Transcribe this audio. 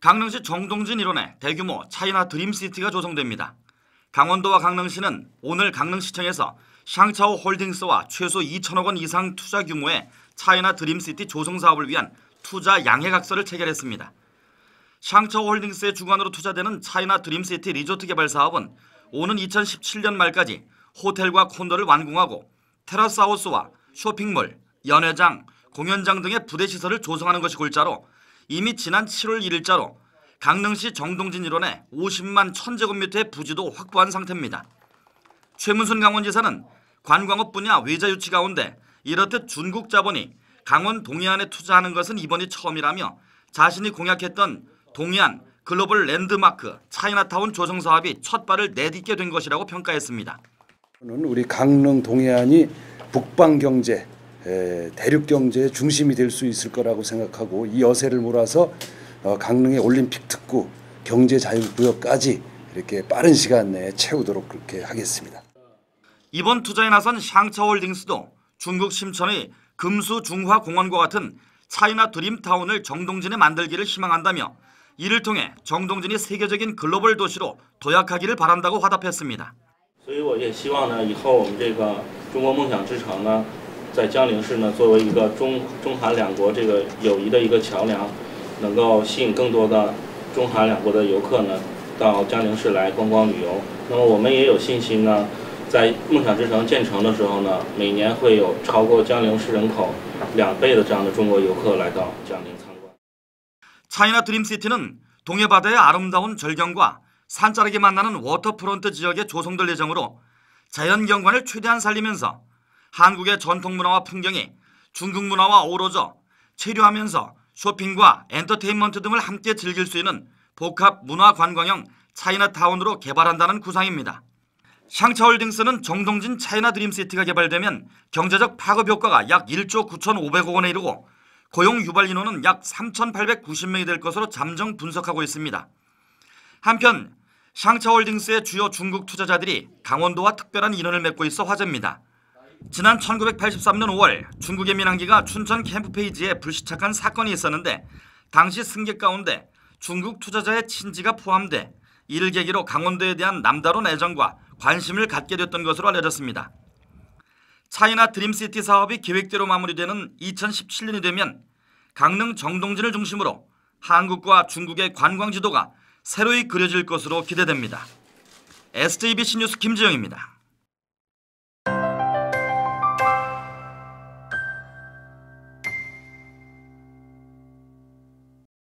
강릉시 정동진 일원에 대규모 차이나 드림시티가 조성됩니다. 강원도와 강릉시는 오늘 강릉시청에서 샹차오 홀딩스와 최소 2천억 원 이상 투자 규모의 차이나 드림시티 조성 사업을 위한 투자 양해각서를 체결했습니다. 샹차오 홀딩스의 주관으로 투자되는 차이나 드림시티 리조트 개발 사업은 오는 2017년 말까지 호텔과 콘도를 완공하고 테라스 하우스와 쇼핑몰, 연회장, 공연장 등의 부대 시설을 조성하는 것이 골자로 이미 지난 7월 1일자로 강릉시 정동진 일원에 50만 1000제곱미터의 부지도 확보한 상태입니다. 최문순 강원지사는 관광업 분야 외자 유치 가운데 이렇듯 중국 자본이 강원 동해안에 투자하는 것은 이번이 처음이라며 자신이 공약했던 동해안 글로벌 랜드마크 차이나타운 조성 사업이 첫 발을 내딛게 된 것이라고 평가했습니다. 는 우리 강릉 동해안이 북방 경제, 에, 대륙 경제의 중심이 될 수 있을 거라고 생각하고 이 여세를 몰아서 어, 강릉의 올림픽 특구 경제 자유구역까지 이렇게 빠른 시간 내에 채우도록 그렇게 하겠습니다. 이번 투자에 나선 샹차홀딩스도 중국 심천의 금수중화공원과 같은 차이나 드림타운을 정동진에 만들기를 희망한다며 이를 통해 정동진이 세계적인 글로벌 도시로 도약하기를 바란다고 화답했습니다. 所以我也希望呢，以后我们这个中国梦想之城呢， 在江陵市呢，作为一个中中韩两国这个友谊的一个桥梁，能够吸引更多的中韩两国的游客呢到江陵市来观光旅游。那么我们也有信心呢，在梦想之城建成的时候呢，每年会有超过江陵市人口两倍的这样的中国游客来到江陵参观。 차이나 드림시티는 동해바다의 아름다운 절경과 산자락이 만나는 워터프론트 지역에 조성될 예정으로 자연경관을 최대한 살리면서 한국의 전통 문화와 풍경이 중국 문화와 어우러져 체류하면서 쇼핑과 엔터테인먼트 등을 함께 즐길 수 있는 복합 문화 관광형 차이나타운으로 개발한다는 구상입니다. 샹차홀딩스는 정동진 차이나 드림시티가 개발되면 경제적 파급 효과가 약 1조 9,500억 원에 이르고 고용 유발 인원은 약 3,890명이 될 것으로 잠정 분석하고 있습니다. 한편 샹차홀딩스의 주요 중국 투자자들이 강원도와 특별한 인연을 맺고 있어 화제입니다. 지난 1983년 5월 중국의 민항기가 춘천 캠프 페이지에 불시착한 사건이 있었는데 당시 승객 가운데 중국 투자자의 친지가 포함돼 이를 계기로 강원도에 대한 남다른 애정과 관심을 갖게 됐던 것으로 알려졌습니다. 차이나 드림시티 사업이 계획대로 마무리되는 2017년이 되면 강릉 정동진을 중심으로 한국과 중국의 관광 지도가 새로이 그려질 것으로 기대됩니다. SJBC 뉴스 김지영입니다.